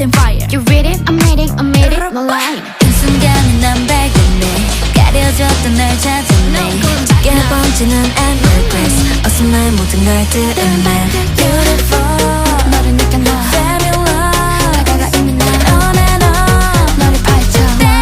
hot and fire. You read it, I'm reading, I'm reading. It, my line 한순간은 난 발견해 가려졌던 널 찾았네. 깊게 번지는 endless 어서 날 모든 걸 들으면